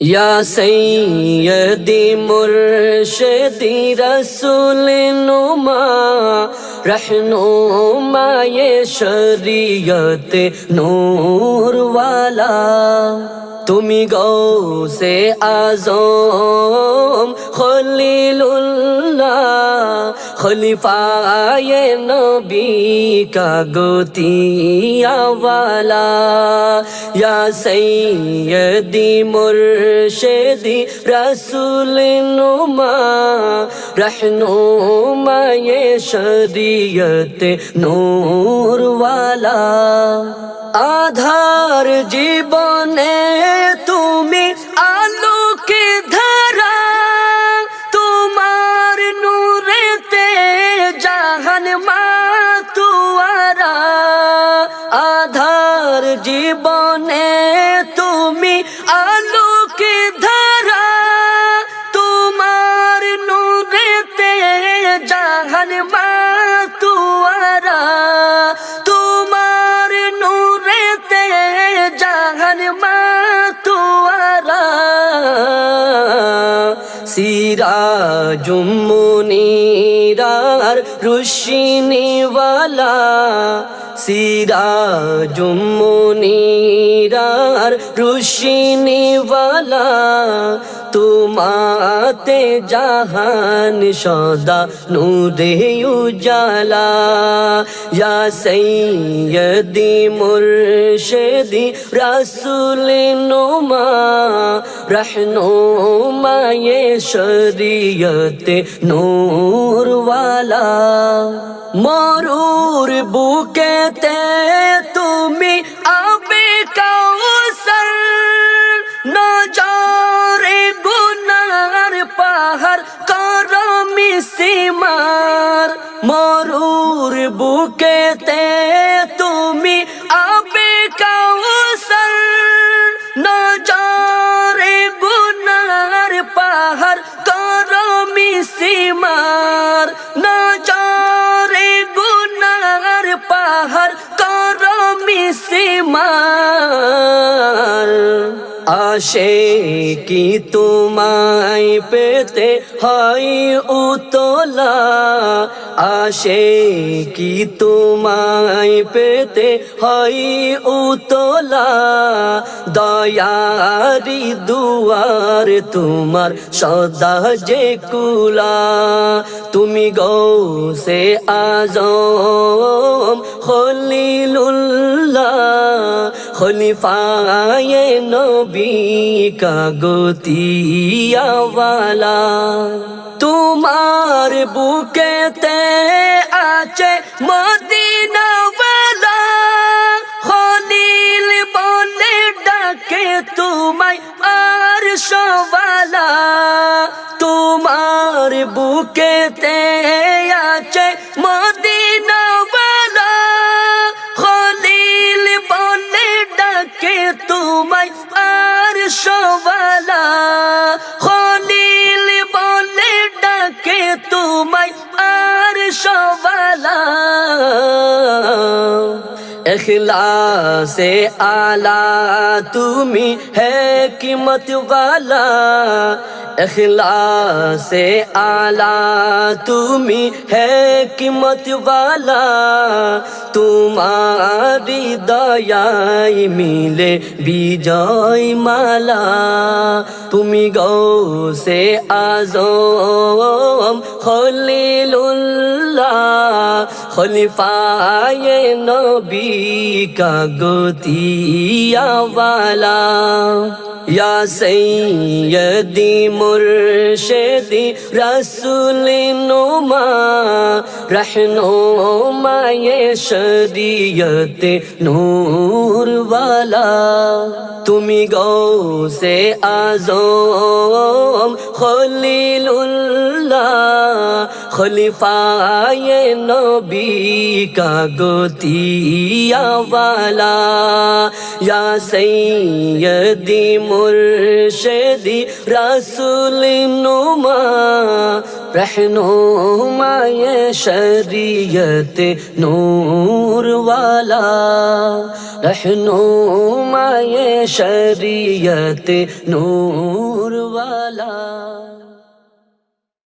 یا سیدی مرشدی رسول نما رہنما یہ شریعت نور والا تمی گو سے آزم خلیل اللہ খলিফায়ে নবী কা গতিয়া ইয়া সৈয়দি মুর্শিদি রসুল নুমা রহনুমায়ে শরিয়ত নূর ওয়ালা আধার জীবনে তুমি জাহান মাতুয়ারা আধার জীবনে তুমি আলোকে ধারা, তোমার নূরেতে জাহান মাতুয়ারা তোমার নূরেতে জাহান মাতুয়ারা সিরাজুমুনিরার রুশিনিওয়ালা সিরাজুমুনিরার রুশিনিওয়ালা তোমাতে জাহান সদা নূরে উজালা। ইয়া সৈয়দি মুর্শিদি রাসূল নুমা রহনুমায়ে শরিয়ত নূর ওয়ালা মরুর বুকেতে তুমি আবে কাউসার সীমার মরুর বুকেতে তুমি আবে কাউসার নজরে গুনার পাহাড় করমি সীমার নজরে গুনার পাহাড় করমি সীমার আসে কি তোমায় পেতে হয় উতলা। আসে কি তোমায় পেতে হয় উতলা। দয়ারি দুয়ার তোমার সদা যে কুলা। তুমি গৌসে আজম খলিলুল্লাহ। খলিফায়ে নবী কা গতিয়াওয়ালা। তোমার বুকেতে আছে মদিনাওয়ালা। খলিল বলে ডাকে তোমায় আর সবালা তোমার বুকেতে আছে সবালা খলিল বলে ডাকে তোমায় আর সবালা। এখলাসে আলা, তুমি হেকিমত ওয়ালা। এখলাসে আলা, তুমি হেকিমত ওয়ালা। তোমারি দয়াই মিলে বিজয় মালা। তুমি গৌসে আজম খলিলুল্লাহ, খলিফায়ে নবী কা গতিয়াওয়ালা ইয়া সৈয়দি মুর্শিদি রাসূল নুমা রহনুমায়ে শরিয়ত নূর ওয়ালা তুমি গৌসে আজম খলিলুল্লাহ খলিফায়ে নবী কাগতিয়াওয়ালা ইয়া সৈয়দি মুর্শেদি রাসুল নুমা রহনুমায়ে শরিয়ত নূরওয়ালা। রহনুমায়ে শরিয়ত নূরওয়ালা।